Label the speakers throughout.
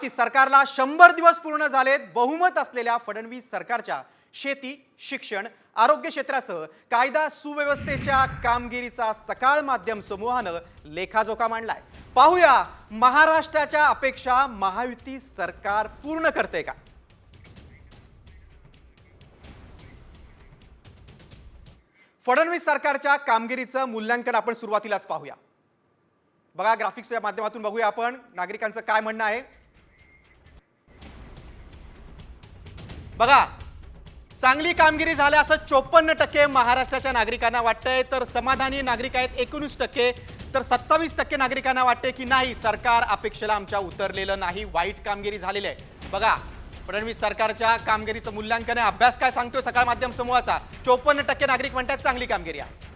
Speaker 1: महायुती सरकारला शंभर दिवस पूर्ण झालेत बहुमत असलेल्या फडणवीस सरकारच्या शेती शिक्षण आरोग्य क्षेत्रासह कायदा सुव्यवस्थेच्या कामगिरीचा सकाळ माध्यम समूहानं लेखाजोखा मांडलाय. पाहूया महाराष्ट्राच्या अपेक्षा महायुती सरकार पूर्ण करते का? फडणवीस सरकारच्या कामगिरीचं मूल्यांकन आपण सुरुवातीलाच पाहूया. बघा ग्राफिक्सच्या माध्यमातून बघूया आपण नागरिकांचं काय म्हणणं आहे. बघा चांगली कामगिरी झाल्या असं चोपन्न टक्के महाराष्ट्राच्या नागरिकांना वाटतंय. तर समाधानी नागरिक आहेत एकोणीस टक्के. तर सत्तावीस टक्के नागरिकांना वाटते की नाही सरकार अपेक्षेला आमच्या उतरलेलं नाही वाईट कामगिरी झालेली आहे. बघा फडणवीस सरकारच्या कामगिरीचं मूल्यांकन आहे. अभ्यास काय सांगतोय सकाळ माध्यम समूहाचा? चोपन्न टक्के नागरिक म्हणतात चांगली कामगिरी आहे.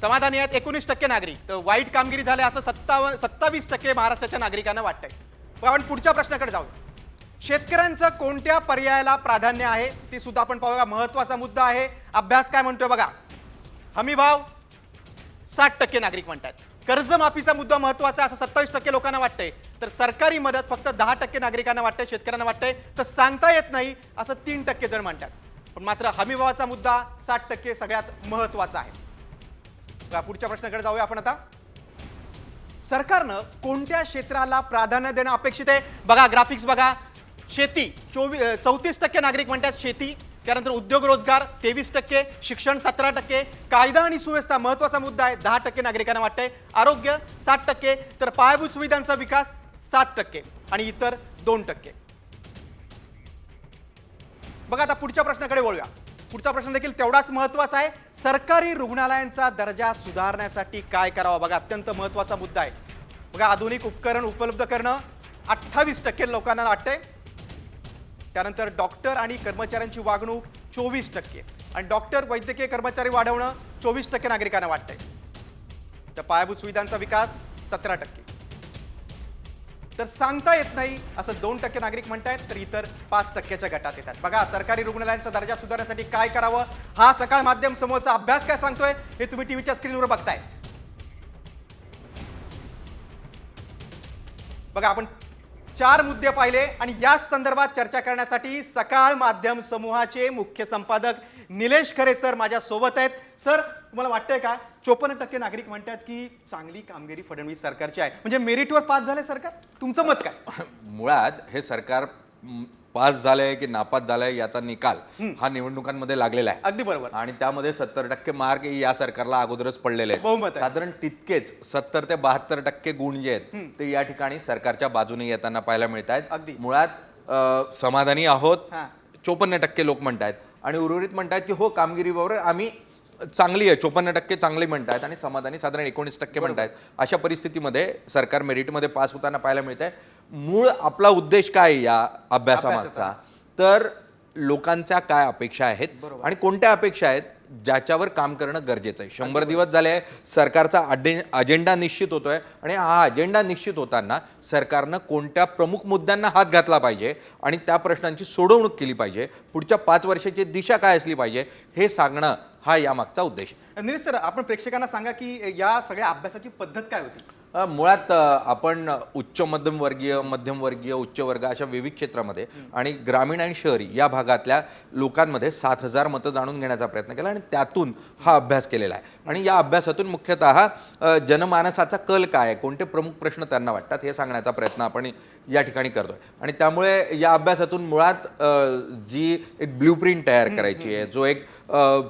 Speaker 1: समाधानी आहेत एकोणीस टक्के नागरिक. तर वाईट कामगिरी झाली असं सत्तावन्न सत्तावीस टक्के महाराष्ट्राच्या नागरिकांना वाटतंय. आपण पुढच्या प्रश्नाकडे जाऊ शेतकऱ्यांचं कोणत्या पर्यायाला प्राधान्य आहे ते सुद्धा आपण पाहूया. महत्त्वाचा मुद्दा आहे. अभ्यास काय म्हणतोय बघा. हमी भाव साठ टक्के नागरिक म्हणतात. कर्जमाफीचा मुद्दा महत्त्वाचा आहे असं सत्तावीस टक्के लोकांना वाटतंय. तर सरकारी मदत फक्त दहा टक्के नागरिकांना वाटतंय शेतकऱ्यांना वाटतंय. तर सांगता येत नाही असं तीन टक्के जण म्हणतात. पण मात्र हमीभावाचा मुद्दा साठ टक्के सगळ्यात महत्त्वाचा आहे. पुढच्या प्रश्नाकडे जाऊया आपण आता. सरकारनं कोणत्या क्षेत्राला प्राधान्य देणं अपेक्षित आहे? बघा ग्राफिक्स बघा. शेती चोवीस चौतीस टक्के नागरिक म्हणतात शेती त्यानंतर उद्योग रोजगार तेवीस टक्के शिक्षण सतरा टक्के कायदा आणि सुव्यवस्था महत्त्वाचा मुद्दा आहे दहा टक्के नागरिकांना वाटतंय. आरोग्य सात टक्के तर पायाभूत सुविधांचा विकास सात टक्के आणि इतर दोन टक्के. बघा आता पुढच्या प्रश्नाकडे वळूया. पुढचा प्रश्न देखील तेवढाच महत्त्वाचा आहे. सरकारी रुग्णालयांचा दर्जा सुधारण्यासाठी काय करावं? बघा अत्यंत महत्त्वाचा मुद्दा आहे. बघा आधुनिक उपकरण उपलब्ध करणं अठ्ठावीस टक्के लोकांना वाटतंय. त्यानंतर डॉक्टर आणि कर्मचाऱ्यांची वागणूक चोवीस टक्के. आणि डॉक्टर वैद्यकीय कर्मचारी वाढवणं चोवीस टक्के नागरिकांना वाटतंय. तर पायाभूत सुविधांचा विकास सतरा टक्के. तर सांगता येत नाही असं दोन टक्के नागरिक म्हणतायत तर इतर पाच टक्क्याच्या गटात येतात. बघा सरकारी रुग्णालयांचा दर्जा सुधारण्यासाठी काय करावं? हा सकाळ माध्यम समोरचा अभ्यास काय सांगतोय? हे तुम्ही टीव्हीच्या स्क्रीनवर बघताय. बघा आपण चार मुद्दे पाहिले आणि याच संदर्भात चर्चा करण्यासाठी सकाळ माध्यम समूहाचे मुख्य संपादक निलेश खरे सर माझ्या सोबत आहेत. सर तुम्हाला वाटतंय का? चोपन्न टक्के नागरिक म्हणतात की चांगली कामगिरी फडणवीस सरकारची आहे. म्हणजे मेरिटवर पास झाले सरकार? तुमचं मत काय?
Speaker 2: मुळात हे सरकार पास झालंय की नापास झालंय याचा निकाल हा निवडणुकांमध्ये लागलेला आहे.
Speaker 1: अगदी बरोबर.
Speaker 2: आणि त्यामध्ये सत्तर टक्के मार्क या सरकारला अगोदरच पडलेले
Speaker 1: बहुमत
Speaker 2: आहेत
Speaker 1: आहे.
Speaker 2: साधारण तितकेच सत्तर ते बहात्तर टक्के गुण जे आहेत ते या ठिकाणी सरकारच्या बाजूने येताना पाहायला मिळत
Speaker 1: अगदी.
Speaker 2: आहेत मुळात समाधानी आहोत. चोपन्न टक्के लोक म्हणतायत. आणि उर्वरित म्हणतायत की हो कामगिरीबरोबर आम्ही चांगली आहे चोपन्न टक्के चांगली म्हणतायत आणि समाधानी साधारण एकोणीस टक्के म्हणतायत. अशा परिस्थितीमध्ये सरकार मेरिटमध्ये पास होताना पाहायला मिळत आहे मूळ आपला उद्देश काय आहे या अभ्यासामागचा? तर लोकांच्या काय अपेक्षा आहेत आणि कोणत्या अपेक्षा आहेत ज्याच्यावर काम करणं गरजेचं आहे? शंभर दिवस झाले आहे सरकारचा अडे अजेंडा निश्चित होतोय आणि हा अजेंडा निश्चित होताना सरकारनं कोणत्या प्रमुख मुद्द्यांना हात घातला पाहिजे आणि त्या प्रश्नांची सोडवणूक केली पाहिजे? पुढच्या पाच वर्षाची दिशा काय असली पाहिजे? हे सांगणं हा यामागचा उद्देश आहे.
Speaker 1: निलेश सर आपण प्रेक्षकांना सांगा की या सगळ्या अभ्यासाची पद्धत काय होती?
Speaker 2: मुळात आपण उच्च मध्यमवर्गीय मध्यमवर्गीय उच्च वर्ग अशा विविध क्षेत्रामध्ये आणि ग्रामीण आणि शहरी या भागातल्या लोकांमध्ये सात हजार मतं जाणून घेण्याचा प्रयत्न केला आणि त्यातून हा अभ्यास केलेला आहे. आणि या अभ्यासातून मुख्यतः जनमानसाचा कल काय आहे? कोणते प्रमुख प्रश्न त्यांना वाटतात? हे सांगण्याचा प्रयत्न आपण या ठिकाणी करतोय. आणि त्यामुळे या अभ्यासातून मुळात जी एक ब्ल्यू प्रिंट तयार करायची आहे जो एक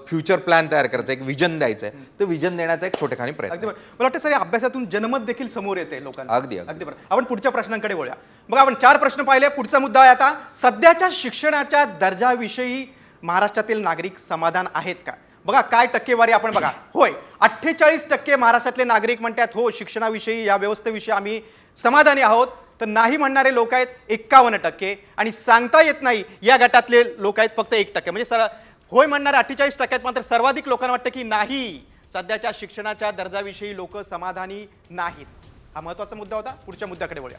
Speaker 2: फ्युचर प्लॅन तयार करायचा एक विजन द्यायचं आहे ते विजन देण्याचा एक छोटेखानी प्रयत्न
Speaker 1: मला वाटतं सर या अभ्यासातून जनमत देखील समोर येते लोकांना.
Speaker 2: अगदी, अगदी.
Speaker 1: बरोबर. आपण पुढच्या प्रश्नांकडे वळूया. बघा आपण चार प्रश्न पाहिले. पुढचा मुद्दा आहे आता सध्याच्या शिक्षणाच्या दर्जाविषयी महाराष्ट्रातील नागरिक समाधान आहेत का? बघा काय टक्केवारी आपण बघा. होय अठ्ठेचाळीस टक्के महाराष्ट्रातले नागरिक म्हणतात हो शिक्षणाविषयी या व्यवस्थेविषयी आम्ही समाधानी आहोत. तर नाही म्हणणारे लोक आहेत एक्कावन्न टक्के. आणि सांगता येत नाही या गटातले लोक आहेत फक्त एक टक्के. म्हणजे सर होय म्हणणारे अठ्ठेचाळीस टक्क्यात मात्र सर्वाधिक लोकांना वाटतं की नाही. सध्याच्या शिक्षणाच्या दर्जाविषयी लोक समाधानी नाहीत. हा महत्त्वाचा मुद्दा होता. पुढच्या मुद्द्याकडे वळूया.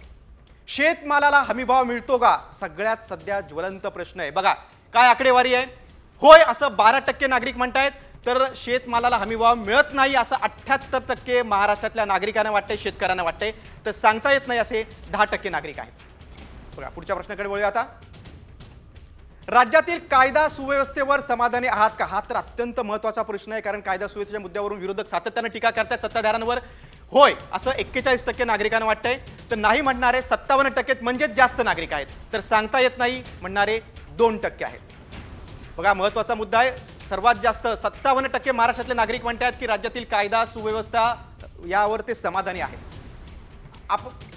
Speaker 1: शेतमालाला हमीभाव मिळतो का? सगळ्यात सध्या ज्वलंत प्रश्न आहे. बघा काय आकडेवारी आहे? होय असं बारा टक्के नागरिक म्हणतायत तर शेतमालाला हमीभाव मिळत नाही असं अठ्ठ्याहत्तर टक्के महाराष्ट्रातल्या नागरिकांना वाटतंय शेतकऱ्यांना वाटतंय. तर सांगता येत नाही असे दहा टक्के नागरिक आहेत. बघा पुढच्या प्रश्नाकडे वळूया आता. राज्यातील कायदा सुव्यवस्थेवर समाधानी आहात का? हा तर अत्यंत महत्त्वाचा प्रश्न आहे कारण कायदा सुव्यवस्थेच्या मुद्द्यावरून विरोधक सातत्यानं टीका करतात सत्ताधाऱ्यांवर. होय असं एक्केचाळीस टक्के नागरिकांना वाटतंय. तर नाही म्हणणारे सत्तावन्न टक्के म्हणजेच जास्त नागरिक आहेत. तर सांगता येत नाही म्हणणारे दोन टक्के आहेत. बघा महत्त्वाचा मुद्दा आहे. सर्वात जास्त सत्तावन्न टक्के महाराष्ट्रातले नागरिक म्हणतात की राज्यातील कायदा सुव्यवस्था यावर ते समाधानी आहेत. आप आप-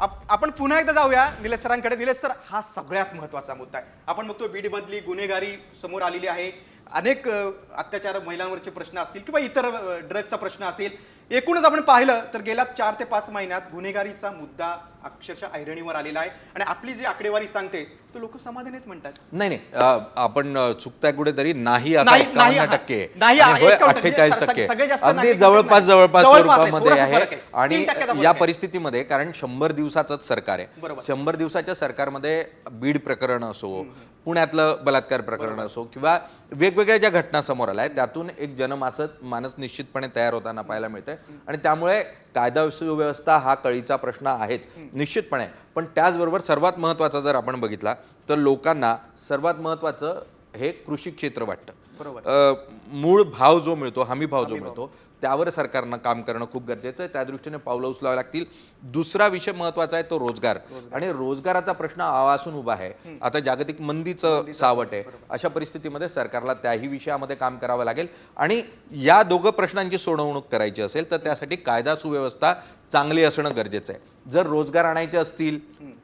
Speaker 1: आपण पुन्हा एकदा जाऊया निलेश सरांकडे. निलेश सर हा सगळ्यात महत्त्वाचा मुद्दा आहे. आपण बघतो बीडमधली गुन्हेगारी समोर आलेली आहे. अनेक अत्याचार महिलांवरचे प्रश्न असतील किंवा इतर अ, ड्रग्जचा प्रश्न असेल. एकूणच आपण पाहिलं तर गेल्या चार ते पाच महिन्यात गुन्हेगारीचा मुद्दा अक्षरशः ऐरणीवर आलेला आहे आणि आपली जी आकडेवारी सांगते तो लोक समाधानीच म्हणतात
Speaker 2: नाही नाही आपण चुकताय कुठेतरी नाही. टक्के
Speaker 1: एकावन्न.
Speaker 2: अठ्ठेचाळीस
Speaker 1: म्हणजे
Speaker 2: टक्के अगदी जवळपास. जवळपास स्वरूपामध्ये आहे. आणि या. परिस्थितीमध्ये कारण शंभर दिवसाचंच सरकार आहे. शंभर दिवसाच्या सरकारमध्ये बीड प्रकरण असो पुण्यातलं बलात्कार प्रकरण असो किंवा वेगवेगळ्या ज्या घटना समोर आल्या आहेत त्यातून एक जनमानस मानस निश्चितपणे तयार होताना पाहायला मिळतंय आणि त्यामुळे कायदा सुव्यवस्था हा कळीचा प्रश्न आहेच निश्चितपणे. पण त्याचबरोबर सर्वात महत्त्वाचा जर आपण बघितला तर लोकांना सर्वात महत्त्वाचं हे कृषी क्षेत्र वाटतं. मूळ भाव जो मिळतो हमी भाव जो मिळतो त्यावर सरकारनं काम करणं खूप गरजेचं आहे. त्या दृष्टीने पावलं उचलावी लागतील. दुसरा विषय महत्त्वाचा आहे तो रोजगार. आणि रोजगाराचा प्रश्न आवासून उभा आहे. आता जागतिक मंदीचं सावट आहे. अशा परिस्थितीमध्ये सरकारला त्याही विषयामध्ये काम करावं लागेल. आणि या दोघं प्रश्नांची सोडवणूक करायची असेल तर त्यासाठी कायदा सुव्यवस्था चांगली असणं गरजेचं आहे. जर रोजगार आणायचे असतील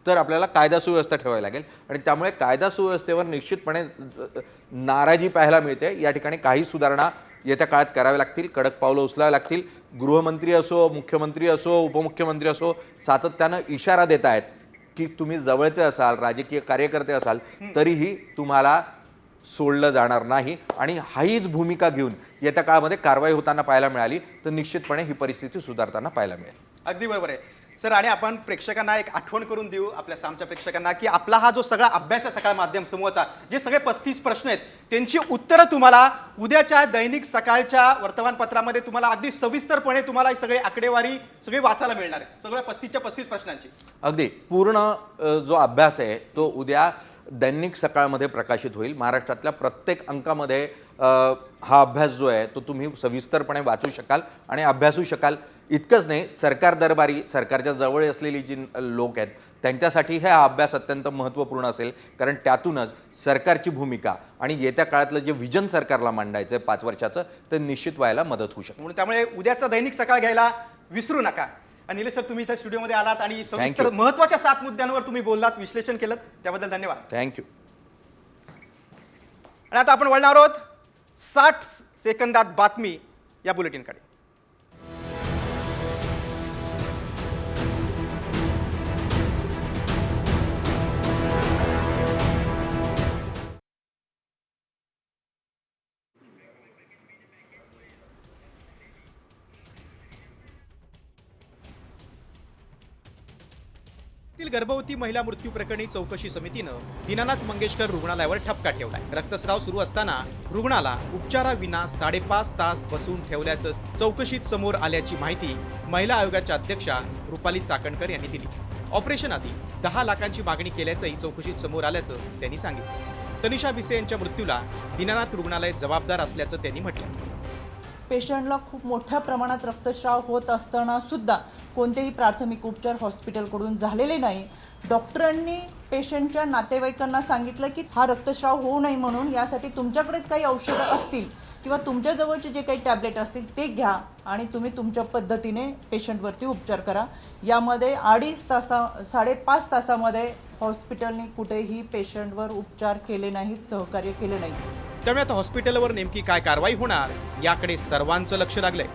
Speaker 2: तर आपल्याला कायदा सुव्यवस्था ठेवावी लागेल. आणि त्यामुळे कायदा सुव्यवस्थेवर निश्चितपणे नाराजी पाहायला मिळते. या ठिकाणी काही सुधारणा येत्या काळात कराव्या लागतील कडक पावलं उचलावी लागतील. गृहमंत्री असो मुख्यमंत्री असो उपमुख्यमंत्री असो सातत्यानं इशारा देत आहेत की तुम्ही जवळचे असाल राजकीय कार्यकर्ते असाल तरीही तुम्हाला सोडलं जाणार नाही. आणि हाहीच भूमिका घेऊन येत्या काळामध्ये कारवाई होताना पाहायला मिळाली तर निश्चितपणे ही परिस्थिती सुधारताना पाहायला मिळेल.
Speaker 1: अगदी बरोबर आहे. सर आणि आपण प्रेक्षकांना एक आठवण करून देऊ आपल्या सामच्या प्रेक्षकांना की आपला हा जो सगळा अभ्यास आहे सकाळ माध्यम समूहाचा जे सगळे पस्तीस प्रश्न आहेत त्यांची उत्तरं तुम्हाला उद्याच्या दैनिक सकाळच्या वर्तमानपत्रामध्ये तुम्हाला अगदी सविस्तरपणे तुम्हाला सगळी आकडेवारी सगळी वाचायला मिळणार आहे. सगळ्या पस्तीसच्या पस्तीस प्रश्नांची.
Speaker 2: अगदी. पूर्ण जो अभ्यास आहे तो उद्या दैनिक सकाळमध्ये प्रकाशित होईल. महाराष्ट्रातल्या प्रत्येक अंकामध्ये हा अभ्यास जो आहे तो तुम्ही सविस्तरपणे वाचू शकाल आणि अभ्यासू शकाल. इतकंच नाही सरकार दरबारी सरकारच्या जवळ असलेली जी लोक आहेत त्यांच्यासाठी हे अभ्यास अत्यंत महत्त्वपूर्ण असेल. कारण त्यातूनच सरकारची भूमिका आणि येत्या काळातलं जे विजन सरकारला मांडायचं आहे पाच वर्षाचं ते निश्चित व्हायला मदत होऊ शकते.
Speaker 1: म्हणून त्यामुळे उद्याचा दैनिक सकाळ घ्यायला विसरू नका. आणि निलेश सर तुम्ही इथं स्टुडिओमध्ये आलात आणि सविस्तर
Speaker 2: you.
Speaker 1: महत्त्वाच्या सात मुद्द्यांवर तुम्ही बोललात विश्लेषण केलं त्याबद्दल धन्यवाद.
Speaker 2: थँक्यू
Speaker 1: आणि आता आपण वळणार आहोत साठ सेकंदात बातमी या बुलेटिनकडे. गर्भवती महिला मृत्यू प्रकरणी चौकशी समितीनं दीनानाथ मंगेशकर रुग्णालयावर ठपका ठेवलाय. रक्तस्राव सुरू असताना रुग्णाला उपचाराविना साडेपाच तास बसून ठेवल्याचं चौकशीत समोर आल्याची माहिती महिला आयोगाच्या अध्यक्षा रुपाली चाकणकर यांनी दिली. ऑपरेशन आधी दहा लाखांची मागणी केल्याचंही चौकशीत समोर आल्याचं त्यांनी सांगितलं. तनिषा भिसे यांच्या मृत्यूला दीनानाथ रुग्णालय जबाबदार असल्याचं त्यांनी म्हटलं
Speaker 3: पेशंटला खूप मोठ्या प्रमाणात रक्तस्राव होत असताना सुद्धा कोणतेही प्राथमिक उपचार हॉस्पिटलकडून झालेले नाही. डॉक्टरांनी पेशंटच्या नातेवाईकांना सांगितलं की हा रक्तस्राव होऊ नये म्हणून यासाठी तुमच्याकडेच काही औषधं असतील किंवा तुमच्याजवळचे जे काही टॅबलेट असतील ते घ्या आणि तुम्ही तुमच्या पद्धतीने पेशंटवरती उपचार करा. यामध्ये अडीच तासा साडेपाच तासामध्ये हॉस्पिटलने कुठेही पेशंटवर उपचार केले नाहीत सहकार्य केले नाही.
Speaker 1: त्यामुळे आता हॉस्पिटलवर नेमकी काय कारवाई होणार याकडे सर्वांचं लक्ष लागलंय.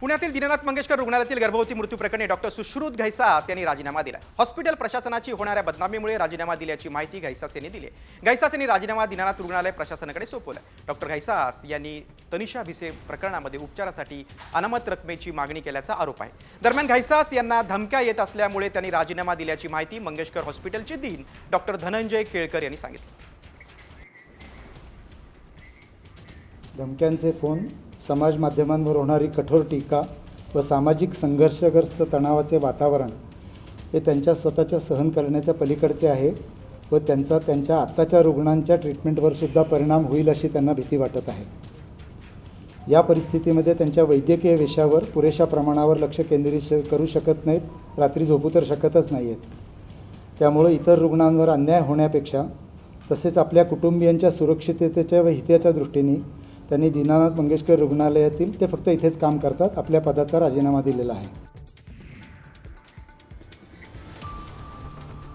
Speaker 1: पुण्यातील दिनानाथ मंगेशकर रुग्णालयातील गर्भवती मृत्यू प्रकरणी डॉक्टर सुश्रुत घैसास यांनी राजीनामा दिला हॉस्पिटल प्रशासनाची होणाऱ्या बदनामीमुळे राजीनामा दिल्याची माहिती घैसास यांनी दिली घैसास यांनी राजीनामा दिनानाथ रुग्णालय प्रशासनाकडे सोपवला डॉक्टर घैसास यांनी तनिषा भिसे प्रकरणामध्ये उपचारासाठी अनामत रकमेची मागणी केल्याचा आरोप आहे. दरम्यान घैसास यांना धमक्या येत असल्यामुळे त्यांनी राजीनामा दिल्याची माहिती मंगेशकर हॉस्पिटलचे दिन डॉक्टर धनंजय केळकर यांनी सांगितले.
Speaker 4: धमक्यांचे फोन समाज माध्यमांवर होणारी कठोर टीका व सामाजिक संघर्षग्रस्त तणावाचे वातावरण हे त्यांच्या स्वतःच्या सहन करण्याच्या पलीकडचे आहे व त्यांचा त्यांच्या आत्ताच्या रुग्णांच्या ट्रीटमेंटवर सुद्धा परिणाम होईल अशी त्यांना भीती वाटत आहे. या परिस्थितीमध्ये त्यांच्या वैद्यकीय विषयावर पुरेशा प्रमाणावर लक्ष केंद्रित श- करू शकत नाहीत रात्री झोपू तर शकतच नाही आहेत त्यामुळे इतर रुग्णांवर अन्याय होण्यापेक्षा तसेच आपल्या कुटुंबियांच्या सुरक्षिततेच्या व हिताच्या दृष्टीने त्यांनी दीनानाथ मंगेशकर रुग्णालयातील ते फक्त इथेच काम करतात आपल्या पदाचा राजीनामा दिलेला आहे.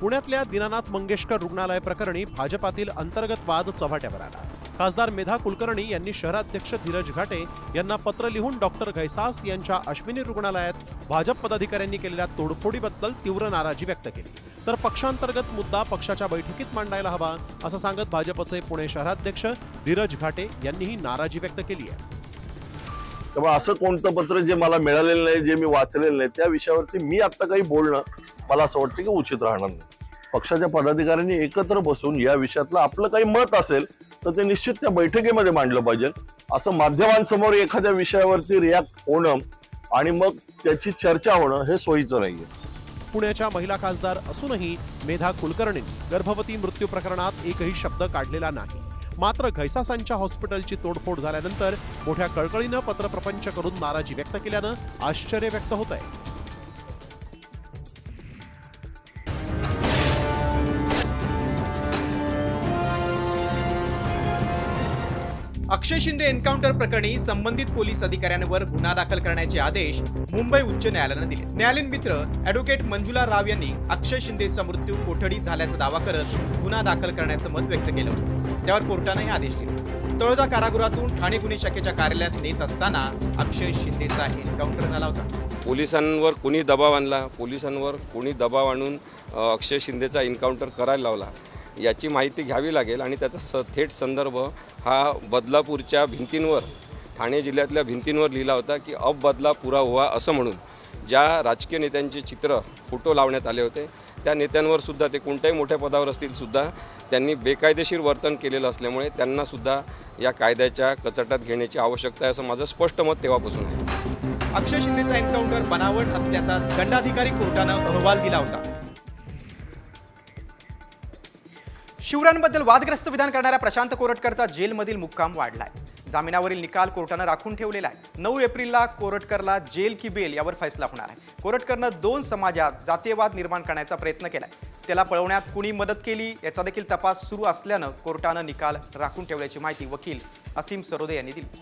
Speaker 5: पुण्यातल्या दीनानाथ मंगेशकर रुग्णालय प्रकरणी भाजपातील अंतर्गत वाद चव्हाट्यावर आला. खासदार मेधा कुलकर्णी यांनी शहराध्यक्ष धीरज घाटे यांना पत्र लिहून डॉक्टर घैसास यांच्या अश्विनी रुग्णालयात भाजप पदाधिकाऱ्यांनी केलेल्या तोडफोडीबद्दल तीव्र नाराजी व्यक्त केली. तर पक्षांतर्गत मुद्दा पक्षाच्या बैठकीत मांडायला हवा असं सांगत भाजपचे पुणे शहराध्यक्ष धीरज घाटे यांनीही नाराजी व्यक्त केली आहे.
Speaker 6: त्यामुळे असं कोणतं पत्र जे मला मिळालेलं नाही जे मी वाचलेलं नाही त्या विषयावरती मी आता काही बोलणं मला असं वाटतं की उचित राहणार नाही. पक्षाच्या पदाधिकाऱ्यांनी एकत्र बसून या विषयातलं आपलं काही मत असेल तर ते निश्चित त्या बैठकीमध्ये मांडलं पाहिजे. असं माध्यमांसमोर एखाद्या विषयावरती रिॲक्ट होणं आणि मग त्याची चर्चा होणं हे सोयीचं नाहीये.
Speaker 5: पुण्याच्या महिला खासदार असूनही मेधा कुलकर्णी गर्भवती मृत्यू प्रकरणात एकही शब्द काढलेला नाही. मात्र घैसासांच्या हॉस्पिटलची तोडफोड झाल्यानंतर मोठ्या कळकळीनं पत्रप्रपंच करून नाराजी व्यक्त केल्यानं आश्चर्य व्यक्त होत आहे
Speaker 1: अक्षय शिंदे एन्काउंटर प्रकरणी संबंधित पोलीस अधिकाऱ्यांवर गुन्हा दाखल करण्याचे आदेश मुंबई उच्च न्यायालयानं दिले. न्यायालयीन मित्र अॅडव्होकेट मंजुला राव यांनी अक्षय शिंदेचा मृत्यू कोठडीत झाल्याचा दावा करत गुन्हा दाखल करण्याचं मत व्यक्त केलं होतं. त्यावर कोर्टानं हे आदेश दिले. तळोजा कारागृहातून ठाणे गुन्हे शाखेच्या कार्यालयात नेत असताना अक्षय शिंदेचा एन्काउंटर झाला होता.
Speaker 7: पोलिसांवर कोणी दबाव आणला? पोलिसांवर कोणी दबाव आणून अक्षय शिंदेचा एन्काउंटर करायला लावला? याची माहिती घ्यावी लागेल आणि त्याचा स थेट संदर्भ हा बदलापूरच्या भिंतींवर ठाणे जिल्ह्यातल्या भिंतींवर लिहिला होता की अब बदला पुरा हुआ असं म्हणून. ज्या राजकीय नेत्यांचे चित्र फोटो लावण्यात आले होते त्या नेत्यांवर सुद्धा ते कोणत्याही मोठ्या पदावर असतील सुद्धा त्यांनी बेकायदेशीर वर्तन केलेलं असल्यामुळे त्यांना सुद्धा या कायद्याच्या कचटात घेण्याची आवश्यकता आहे असं माझं स्पष्ट मत तेव्हापासून. आहे
Speaker 1: अक्षय शिंदेचा एन्काउंटर बनावट असल्याचा दंडाधिकारी कोर्टानं अहवाल दिला होता. शिवरायांबद्दल वादग्रस्त विधान करणाऱ्या प्रशांत कोरटकरचा जेलमधील मुक्काम वाढलाय. जामिनावरील निकाल कोर्टानं राखून ठेवलेला आहे. नऊ एप्रिलला कोरटकरला जेल की बेल यावर फैसला होणार आहे. कोरटकरनं दोन समाजात जातीयवाद निर्माण करण्याचा प्रयत्न केलाय. त्याला पळवण्यात कुणी मदत केली याचा देखील तपास सुरू असल्यानं कोर्टानं निकाल राखून ठेवल्याची माहिती वकील असीम सरोदे यांनी दिली.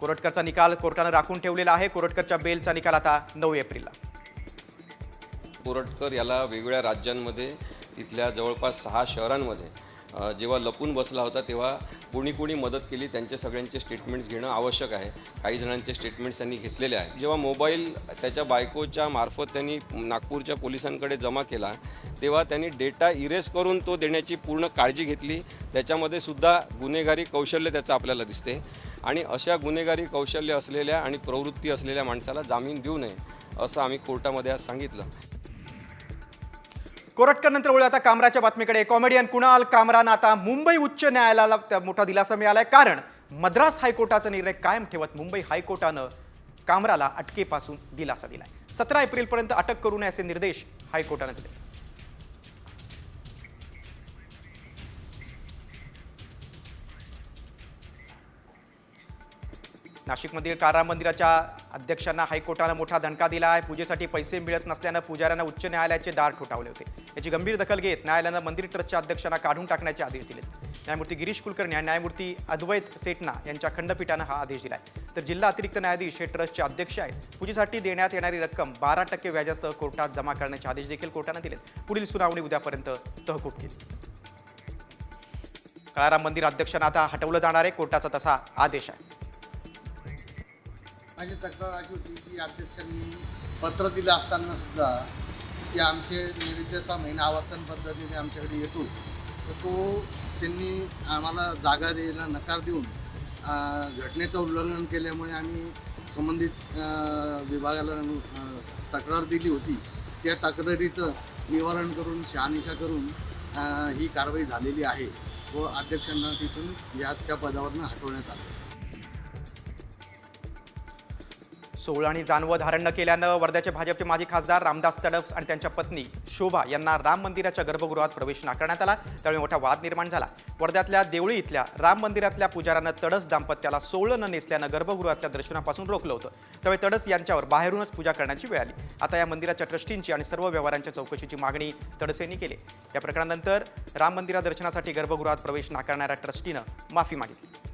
Speaker 1: कोरटकरचा निकाल कोर्टानं राखून ठेवलेला आहे. कोरटकरच्या बेलचा निकाल आता नऊ एप्रिलला.
Speaker 7: कोरटकर याला वेगवेगळ्या राज्यांमध्ये इथल्या जवळपास सहा शहरांमध्ये जेव्हा लपून बसला होता तेव्हा कोणी कोणी मदत केली त्यांचे सगळ्यांचे स्टेटमेंट्स घेणं आवश्यक आहे. काही जणांचे स्टेटमेंट्स त्यांनी घेतलेले आहे जेव्हा मोबाईल त्याच्या बायकोच्या मार्फत त्यांनी नागपूरच्या पोलिसांकडे जमा केला तेव्हा त्यांनी डेटा इरेज करून तो देण्याची पूर्ण काळजी घेतली. त्याच्यामध्ये सुद्धा गुन्हेगारी कौशल्य त्याचं आपल्याला दिसते. आणि अशा गुन्हेगारी कौशल्य असलेल्या आणि प्रवृत्ती असलेल्या माणसाला जामीन देऊ नये असं आम्ही कोर्टामध्ये आज सांगितलं.
Speaker 1: कोरटकरनंतर वळू आता कामराच्या बातमीकडे. कॉमेडियन कुणाल कामरान आता मुंबई उच्च न्यायालयाला त्या मोठा दिलासा मिळालाय. कारण मद्रास हायकोर्टाचा निर्णय कायम ठेवत मुंबई हायकोर्टानं कामराला अटकेपासून दिलासा दिलाय. सतरा एप्रिलपर्यंत अटक करू नये असे निर्देश हायकोर्टानं दिले. नाशिकमधील कारा मंदिराच्या अध्यक्षांना हायकोर्टानं मोठा धनका दिला आहे पूजेसाठी पैसे मिळत नसल्यानं पुजाऱ्यांना उच्च न्यायालयाचे दार ठोठावले होते. याची गंभीर दखल घेत न्यायालयानं मंदिर ट्रस्टच्या अध्यक्षांना काढून टाकण्याचे आदेश दिले. न्यायमूर्ती गिरीश कुलकर्णी आणि न्यायमूर्ती अद्वैत सेटना यांच्या खंडपीठानं हा आदेश दिलाय. तर जिल्हा अतिरिक्त न्यायाधीश हे ट्रस्टचे अध्यक्ष आहेत. पूजेसाठी देण्यात येणारी रक्कम बारा टक्के व्याजासह कोर्टात जमा करण्याचे आदेश देखील कोर्टानं दिलेत. पुढील सुनावणी उद्यापर्यंत तहकूब केली. काळाराम मंदिर अध्यक्षांना आता हटवलं जाणार आहे. कोर्टाचा तसा आदेश आहे.
Speaker 8: माझी तक्रार अशी होती की अध्यक्षांनी पत्र दिलं असताना सुद्धा की आमचे निविदेचा महिना आवर्तन पद्धतीने आमच्याकडे येतो. तर तो त्यांनी आम्हाला जागा द्यायला नकार देऊन घटनेचं उल्लंघन केल्यामुळे आम्ही संबंधित विभागाला तक्रार दिली होती. त्या तक्रारीचं निवारण करून शहानिशा करून ही कारवाई झालेली आहे व अध्यक्षांना तिथून या त्या पदावरनं हटवण्यात आलं.
Speaker 1: सोळ आणि जानवं धारण न केल्यानं वर्ध्याचे भाजपचे माजी खासदार रामदास तडफ आणि त्यांच्या पत्नी शोभा यांना राम मंदिराच्या गर्भगृहात प्रवेश नाकारण्यात आला. त्यावेळी मोठा वाद निर्माण झाला. वर्ध्यातल्या देवळी इथल्या राम मंदिरातल्या पुजाऱ्यानं तडस दाम्पत्याला सोहळं न नेसल्यानं गर्भगृहातल्या दर्शनापासून रोखलं होतं. त्यावेळी तडस यांच्यावर बाहेरूनच पूजा करण्याची वेळ आली. आता या मंदिराच्या ट्रस्टींची आणि सर्व व्यवहारांच्या चौकशीची मागणी तडस यांनी केली. या प्रकरणानंतर राम मंदिरा दर्शनासाठी गर्भगृहात प्रवेश नाकारणाऱ्या ट्रस्टीनं माफी मागितली.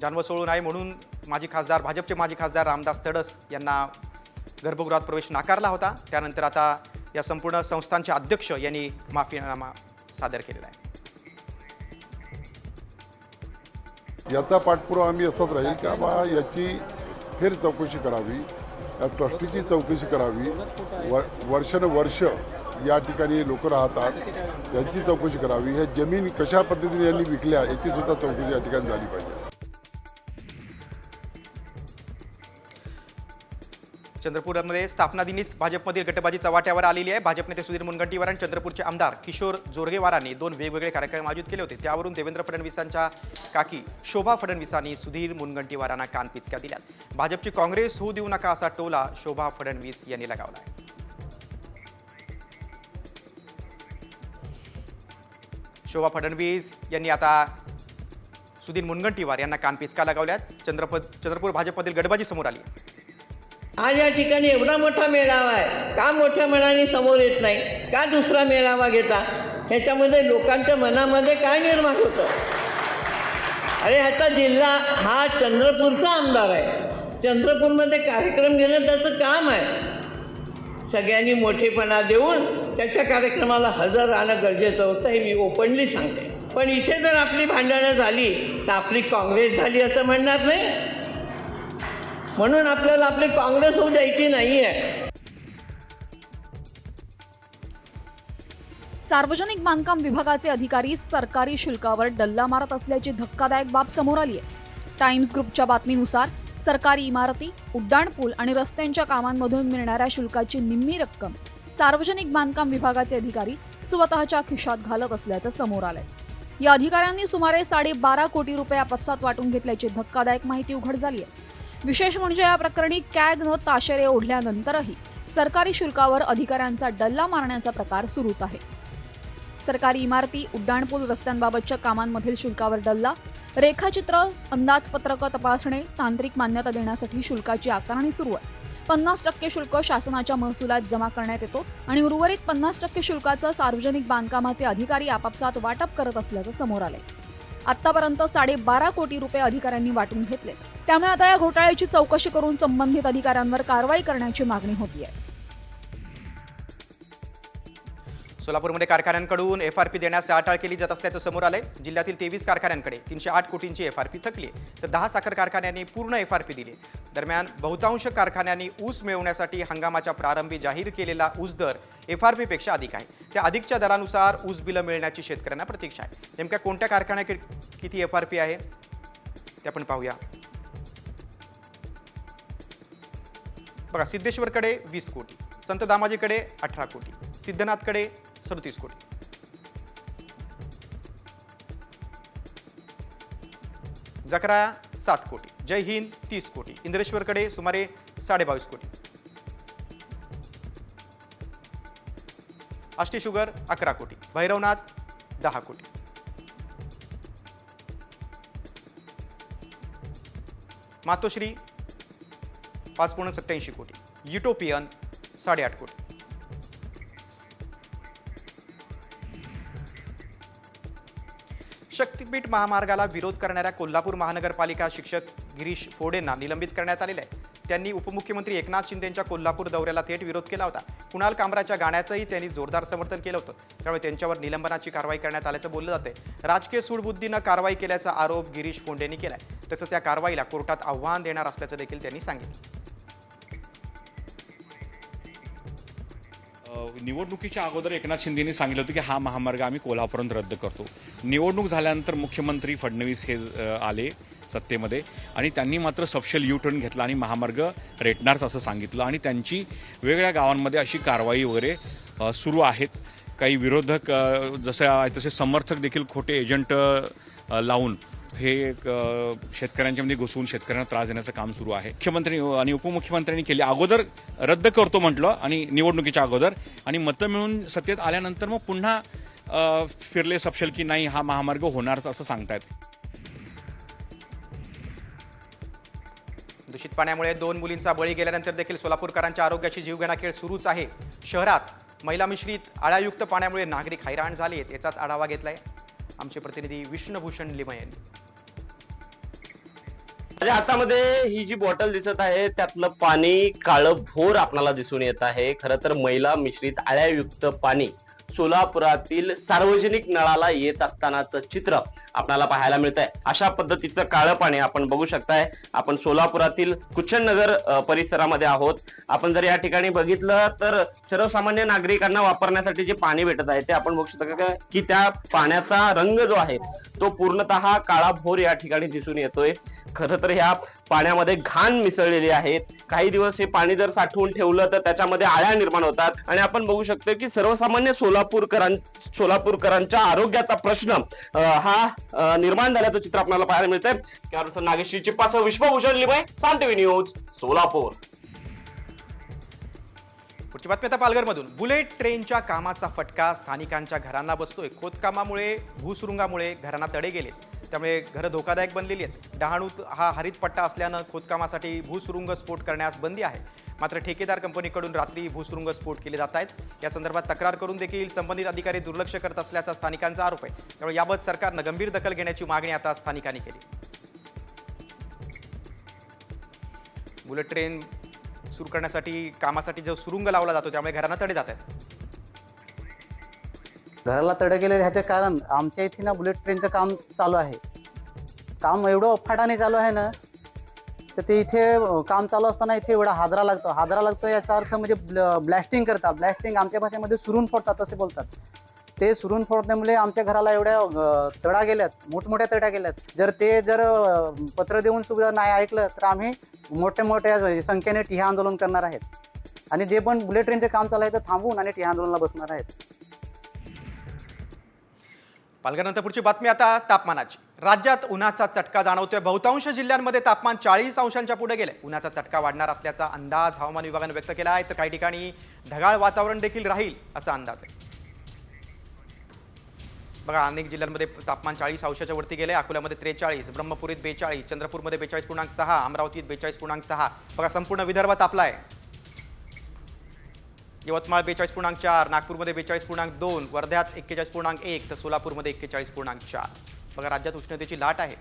Speaker 1: जानवं सोळून आहे म्हणून माजी खासदार भाजपचे माजी खासदार रामदास तडस यांना गर्भगृहात प्रवेश नाकारला होता. त्यानंतर आता या संपूर्ण संस्थांचे अध्यक्ष यांनी माफीनामा सादर केलेला आहे.
Speaker 9: याचा पाठपुरावा आम्ही असाच राहील की बा याची फेर चौकशी करावी या ट्रस्टीची चौकशी करावी. व वर्षानुवर्ष या ठिकाणी लोक राहतात यांची चौकशी करावी. ह्या जमीन कशा पद्धतीने यांनी विकल्या याची सुद्धा चौकशी या ठिकाणी झाली पाहिजे.
Speaker 1: चंद्रपूरमध्ये स्थापना दिनीच भाजपमधील गटबाजी वाट्यावर आलेली आहे. भाजप नेते सुधीर मुनगंटीवार आणि चंद्रपूरचे आमदार किशोर जोरगेवारांनी दोन वेगवेगळे कार्यक्रम आयोजित केले होते. त्यावरून देवेंद्र फडणवीसांच्या काकी शोभा फडणवीसांनी सुधीर मुनगंटीवारांना कानपिचक्या दिल्यात. भाजपची काँग्रेस होऊ देऊ नका असा टोला शोभा फडणवीस यांनी लगावला आहे शोभा फडणवीस यांनी आता सुधीर मुनगंटीवार यांना कानपिचका लगावल्यात. चंद्रपद चंद्रपूर भाजपमधील गटबाजी समोर आली आहे.
Speaker 10: आज या ठिकाणी एवढा मोठा मेळावा आहे. का मोठ्या मनाने समोर येत नाही? का दुसरा मेळावा घेता? ह्याच्यामध्ये लोकांच्या मनामध्ये काय निर्माण होतं? अरे ह्याचा जिल्हा हा चंद्रपूरचा आमदार आहे. चंद्रपूरमध्ये कार्यक्रम घेणं त्याचं काम आहे. सगळ्यांनी मोठेपणा देऊन त्याच्या कार्यक्रमाला हजर राहणं गरजेचं होतं हे मी ओपनली सांगते. पण इथे जर आपली भांडणं झाली तर आपली काँग्रेस झाली असं म्हणणार नाही. म्हणून आपल्याला आपली काँग्रेस होऊ द्यायची नाही आहे
Speaker 11: सार्वजनिक बांधकाम विभागाचे अधिकारी सरकारी शुल्कावर डल्ला मारत असल्याची धक्कादायक बाब समोर आली आहे. टाइम्स ग्रुपच्या बातमीनुसार सरकारी इमारती उड्डाणपूल आणि रस्त्यांच्या कामांमधून मिळणाऱ्या शुल्काची निम्मी रक्कम सार्वजनिक बांधकाम विभागाचे अधिकारी स्वतःच्या खिशात घालत असल्याचं समोर आलंय. या अधिकाऱ्यांनी सुमारे साडेबारा कोटी रुपये आपापसात वाटून घेतल्याची धक्कादायक माहिती उघड झाली आहे. विशेष म्हणजे या प्रकरणी कॅग न ताशेरे ओढल्यानंतरही सरकारी शुल्कावर अधिकाऱ्यांचा डल्ला मारण्याचा प्रकार सुरूच आहे. सरकारी इमारती उड्डाणपूल रस्त्यांबाबतच्या कामांमधील शुल्कावर डल्ला रेखाचित्र अंदाजपत्रकं तपासणे तांत्रिक मान्यता देण्यासाठी शुल्काची आकारणी सुरू आहे. पन्नास टक्के शुल्क शासनाच्या महसुलात जमा करण्यात येतो आणि उर्वरित पन्नास टक्के शुल्काचं सार्वजनिक बांधकामाचे अधिकारी आपापसात वाटप करत असल्याचं समोर आलंय. आतापर्यंत साडेबारा कोटी रुपये अधिकाऱ्यांनी वाटून घेतले त्यामुळे आता या घोटाळ्याची चौकशी करून संबंधित अधिकाऱ्यांवर कारवाई करण्याची मागणी होती आहे
Speaker 1: सोलापूरमध्ये कारखान्यांकडून एफ आर पी देण्यास टाळाटाळ केली जात असल्याचं समोर आलंय. जिल्ह्यातील तेवीस कारखान्यांकडे तीनशे आठ कोटींची एफ आर पी थकली तर दहा साखर कारखान्यांनी पूर्ण एफ आर पी दिली दरम्यान बहुतांश कारखान्यांनी ऊस मिळवण्यासाठी हंगामाच्या प्रारंभी जाहीर केलेला ऊस दर एफ आर पीपेक्षा अधिक आहे. त्या अधिकच्या दरानुसार ऊस बिलं मिळण्याची शेतकऱ्यांना प्रतीक्षा आहे. नेमक्या कोणत्या कारखान्याकडे किती एफ आर पी आहे? ते आपण पाहूया. बघा सिद्धेश्वरकडे वीस कोटी संत दामाजीकडे अठरा कोटी सिद्धनाथकडे सदतीस कोटी. जकरा सात कोटी जय हिंद तीस कोटी इंद्रेश्वरकडे सुमारे साडेबावीस कोटी. आष्टी शुगर अकरा कोटी भैरवनाथ दहा कोटी. मातोश्री पाच पूर्ण सत्याऐंशी कोटी. युटोपियन साडेआठ कोटी. शक्तीपीठ महामार्गाला विरोध करणाऱ्या कोल्हापूर महानगरपालिका शिक्षक गिरीश फोडेंना निलंबित करण्यात आलेलं आहे. त्यांनी उपमुख्यमंत्री एकनाथ शिंदेंच्या कोल्हापूर दौऱ्याला थेट विरोध केला होता. कुणाल कामराच्या गाण्याचंही त्यांनी जोरदार समर्थन केलं होतं. त्यामुळे त्यांच्यावर निलंबनाची कारवाई करण्यात आल्याचं बोललं जाते राजकीय सूडबुद्धीनं कारवाई केल्याचा आरोप गिरीश फोंडेंनी आहे तसंच या कारवाईला कोर्टात आव्हान देणार असल्याचं देखील त्यांनी सांगितलं.
Speaker 12: निवडणुकीच्या अगोदर एकनाथ शिंदेनी सांगितलं होतं की हा महामार्ग आम्ही कोल्हापूरपर्यंत रद्द करतो. निवडणूक झाल्यानंतर मुख्यमंत्री फडणवीस हे आले सत्तेमध्ये आणि त्यांनी मात्र सपशेल यू टर्न घेतला आणि महामार्ग रेटणारच असं सांगितलं आणि त्यांची वेगळ्या गावांमध्ये अशी कारवाई वगैरे सुरू आहेत. काही विरोधक जसे तसे समर्थक देखील खोटे एजंट लावून हे शेतकऱ्यांच्यामध्ये शेतकऱ्यांच्या मध्ये घुसवून शेतकऱ्यांना त्रास देण्याचं काम सुरू आहे. मुख्यमंत्री आणि उपमुख्यमंत्र्यांनी केली. अगोदर रद्द करतो म्हटलं आणि निवडणुकीच्या अगोदर. आणि मतं मिळून सत्तेत आल्यानंतर मग पुन्हा फिरले सपशेल की नाही हा महामार्ग होणारच असं सांगतायत.
Speaker 1: दूषित पाण्यामुळे दोन मुलींचा बळी गेल्यानंतर देखील सोलापूरकरांच्या आरोग्याची जीवघेणा खेळ सुरूच आहे. शहरात महिला मिश्रित आळायुक्त पाण्यामुळे नागरिक हैराण झाले आहेत याचाच आढावा घेतलाय. आमचे प्रतिनिधी विष्णुभूषण लिमा यांनी.
Speaker 13: माझ्या हातामध्ये ही जी बॉटल दिसत आहे त्यातलं पाणी काळं भोर आपल्याला दिसून येत आहे. खरं तर मैला मिश्रित आळ्यायुक्त पाणी सोलापुरातील सार्वजनिक नळाला येत असतानाचं चित्र आपल्याला पाहायला मिळत आहे अशा पद्धतीचं काळं पाणी आपण बघू शकताय. आपण सोलापुरातील कुचननगर परिसरामध्ये आहोत. आपण जर या ठिकाणी बघितलं तर सर्वसामान्य नागरिकांना वापरण्यासाठी जे पाणी भेटत आहे ते आपण बघू शकता की त्या पाण्याचा रंग जो आहे तो पूर्णतः काळा भोर या ठिकाणी दिसून येतोय. खरं तर ह्या पाण्यामध्ये घाण मिसळलेली आहेत. काही दिवस हे पाणी जर साठवून ठेवलं तर त्याच्यामध्ये आळ्या निर्माण होतात. आणि आपण बघू शकतो की सर्वसामान्य सोलापूरकरां सोलापूरकरांच्या आरोग्याचा प्रश्न हा निर्माण झाल्याचं चित्र आपल्याला पाहायला मिळतंय. त्यानुसार नागेश्री चिप्पाचं विश्वभूषण लिमय सान न्यूज सोलापूर.
Speaker 1: पुढची बातमी आता पालघरमधून. बुलेट ट्रेनच्या कामाचा फटका स्थानिकांच्या घरांना बसतोय. खोदकामामुळे भूसुरुंगामुळे घरांना तडे गेले त्यामुळे घरं धोकादायक बनलेली आहेत. डहाणूत हा हरित पट्टा असल्यानं खोदकामासाठी भूसुरुंग स्फोट करण्यास बंदी आहे. मात्र ठेकेदार कंपनीकडून रात्री भूसुरुंग स्फोट केले जात आहेत. या संदर्भात तक्रार करून देखील संबंधित अधिकारी दुर्लक्ष करत असल्याचा स्थानिकांचा आरोप आहे. त्यामुळे याबाबत सरकारनं गंभीर दखल घेण्याची मागणी आता स्थानिकांनी केली. बुलेट ट्रेन सुरू करण्यासाठी कामासाठी जो सुरुंग लावला जातो त्यामुळे घरांना तडे जात आहेत.
Speaker 14: घराला तडे गेले ह्याचे कारण आमच्या इथे ना बुलेट ट्रेनचं काम चालू आहे. काम एवढं अफाटाने चालू आहे ना तर ते इथे काम चालू असताना इथे एवढा हादरा लागतो. हादरा लागतो याचा अर्थ म्हणजे ब्लॅस्टिंग करतात. ब्लॅस्टिंग आमच्या भाषेमध्ये सुरून फोडतात असे बोलतात. ते सुरून फोडण्यामुळे आमच्या घराला एवढ्या तडा गेल्यात मोठमोठ्या तडा गेल्यात. जर ते जर पत्र देऊन सुद्धा नाही ऐकलं तर आम्ही मोठ्या मोठ्या संख्येने टिहा आंदोलन करणार आहेत. आणि जे पण बुलेट ट्रेनचे काम चालू आहे ते थांबवून आणि टिहा आंदोलनाला बसणार आहेत.
Speaker 1: पालघरनंतर पुढची बातमी आता तापमानाची. राज्यात उन्हाचा चटका जाणवतोय. बहुतांश जिल्ह्यांमध्ये तापमान चाळीस अंशांच्या पुढे गेले उन्हाचा चटका वाढणार असल्याचा अंदाज हवामान विभागानं व्यक्त केला आहे. तर काही ठिकाणी ढगाळ वातावरण देखील राहील असा अंदाज आहे. बघा अनेक जिल्ह्यांमध्ये तापमान चाळीस अंशाच्या वरती गेले अकोल्यामध्ये त्रेचाळीस ब्रह्मपुरीत बेचाळीस चंद्रपूरमध्ये बेचाळीस पूर्णांक सहा अमरावतीत बेचाळीस पूर्णांक सहा. बघा संपूर्ण विदर्भ तापला आहे यवतमाळ बेचाळीस पूर्णांक चार नागपूरमध्ये बेचाळीस पूर्णांक दोन वर्ध्यात एक्केचाळीस पूर्णांक एक तर सोलापूरमध्ये एक्केचाळीस पूर्णांक चार. बघा राज्यात उष्णतेची लाट आहे.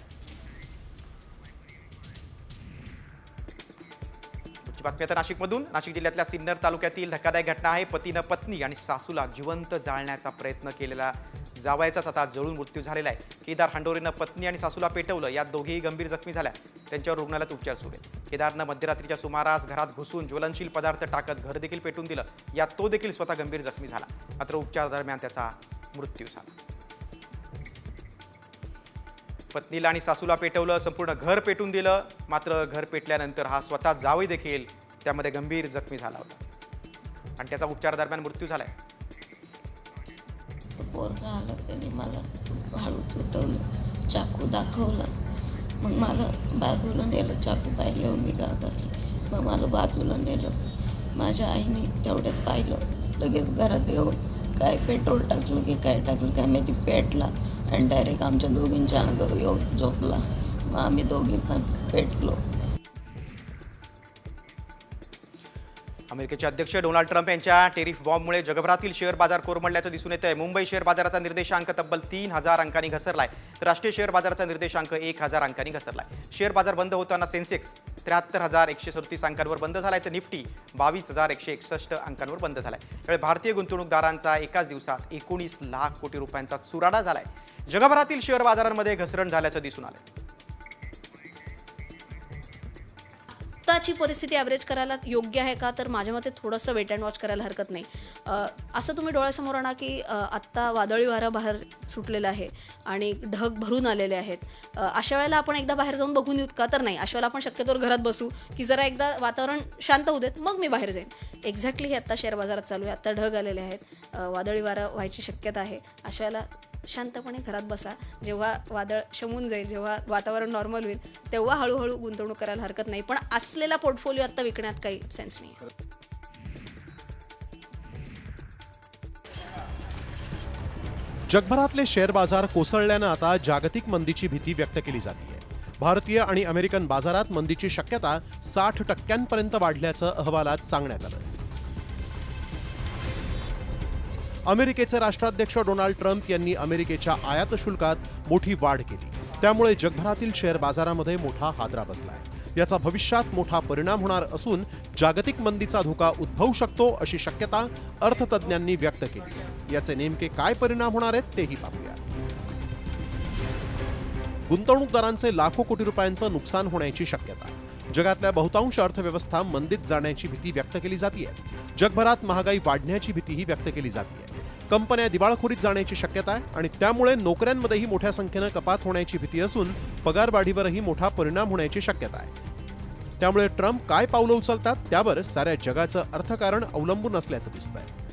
Speaker 1: बातमी आता नाशिकमधून. नाशिक जिल्ह्यातल्या सिन्नर तालुक्यातील धक्कादायक घटना आहे. पतीनं पत्नी आणि सासूला जिवंत जाळण्याचा प्रयत्न केलेला जावायचाच आता जळून मृत्यू झालेला आहे. केदार हांडोरीनं पत्नी आणि सासूला पेटवलं. यात दोघेही गंभीर जखमी झाल्या. त्यांच्यावर रुग्णालयात उपचार सुरू आहेत. केदारनं मध्यरात्रीच्या सुमारास घरात घुसून ज्वलनशील पदार्थ टाकत घर देखील पेटून दिलं. यात तो देखील स्वतः गंभीर जखमी झाला. मात्र उपचार दरम्यान त्याचा मृत्यू झाला. पत्नीला आणि सासूला पेटवलं संपूर्ण घर पेटून दिलं. मात्र घर पेटल्यानंतर हा स्वतः जावई देखील त्यामध्ये गंभीर जखमी झाला होता. आणि त्याचा उपचार दरम्यान मृत्यू झालाय
Speaker 15: पोरगा आला त्याने मला हळू तुटवलं चाकू दाखवला. मग मला बाजूला नेलं चाकू पाहिलं मी घाबरले. मग मला बाजूला नेलं. माझ्या आईने तेवढ्यात पाहिलं लगेच घरात येऊन काय पेट्रोल टाकलं की काय टाकलं काय माहिती पेटला आणि डायरेक्ट आमच्या दोघींच्या अंगावर येऊन झोपला. मग आम्ही दोघी पण पेटलो.
Speaker 1: अमेरिकेचे अध्यक्ष डोनाल्ड ट्रम्प यांच्या टेरिफ बॉम्बमुळे जगभरातील शेअर बाजार कोरमडल्याचं दिसून येत आहे मुंबई शेअर बाजाराचा निर्देशांक तब्बल तीन हजार अंकांनी घसरलाय. तर राष्ट्रीय शेअर बाजाराचा निर्देशांक एक हजार अंकांनी घसरलाय. शेअर बाजार बंद होताना सेन्सेक्स त्र्याहत्तर हजार एकशे सदतीस अंकांवर बंद झालाय तर निफ्टी बावीस हजार एकशे एकसष्ट अंकांवर बंद झालाय. त्यामुळे भारतीय गुंतवणूकदारांचा एकाच दिवसात एकोणीस लाख कोटी रुपयांचा चुराडा झालाय. जगभरातील शेअर बाजारांमध्ये घसरण झाल्याचं दिसून आलंय.
Speaker 16: आत्ताची परिस्थिती ॲव्हरेज करायला योग्य आहे का? तर माझ्या मते थोडंसं वेट अँड वॉच करायला हरकत नाही. असं तुम्ही डोळ्यासमोर आणा की आत्ता वादळी वारा बाहेर सुटलेला आहे आणि ढग भरून आलेले आहेत. अशा वेळेला आपण एकदा बाहेर जाऊन बघून येऊत का? तर नाही. अशा वेळेला आपण शक्यतोवर घरात बसू की जरा एकदा वातावरण शांत होऊ देत मग मी बाहेर जाईन. एक्झॅक्टली हे आत्ता शेअर बाजारात चालू आहे. आत्ता ढग आलेले आहेत. वादळी वारा व्हायची शक्यता आहे. अशा वेळेला शांतपणे घरात बसा. जेव्हा वादळ शमून जाईल जेव्हा वातावरण नॉर्मल होईल तेव्हा हळूहळू गुंतवणूक करायला हरकत नाही. पण असलेला पोर्टफोलिओ आत्ता विकण्यात काही सेन्स नाही
Speaker 5: जगभरातले शेअर बाजार कोसळल्यानं आता जागतिक मंदीची भीती व्यक्त केली जाते भारतीय आणि अमेरिकन बाजारात मंदीची शक्यता साठ टक्क्यांपर्यंत वाढल्याचं अहवालात सांगण्यात आलं. अमेरिकेचे राष्ट्राध्यक्ष डोनाल्ड ट्रम्प यांनी अमेरिकेच्या आयात शुल्कात मोठी वाढ केली. त्यामुळे जगभरातील शेअर बाजारामध्ये मोठा हादरा बसलाय. याचा भविष्यात मोठा परिणाम होणार असून जागतिक मंदीचा धोका उद्भवू शकतो अशी शक्यता अर्थतज्ज्ञांनी व्यक्त केली याचे नेमके काय परिणाम होणार आहेत तेही पाहूया. गुंतवणूकदारांचे लाखो कोटी रुपयांचं नुकसान होण्याची शक्यता. जगातल्या बहुतांश अर्थव्यवस्था मंदीत जाण्याची भीती व्यक्त केली जाते जगभरात महागाई वाढण्याची भीतीही व्यक्त केली जाते कंपन्या दिवाळखोरीत जाण्याची शक्यता आहे आणि त्यामुळे नोकऱ्यांमध्येही मोठ्या संख्येनं कपात होण्याची भीती असून पगारवाढीवरही मोठा परिणाम होण्याची शक्यता आहे. त्यामुळे ट्रम्प काय पावलं उचलतात त्यावर साऱ्या जगाचं अर्थकारण अवलंबून असल्याचं दिसतंय.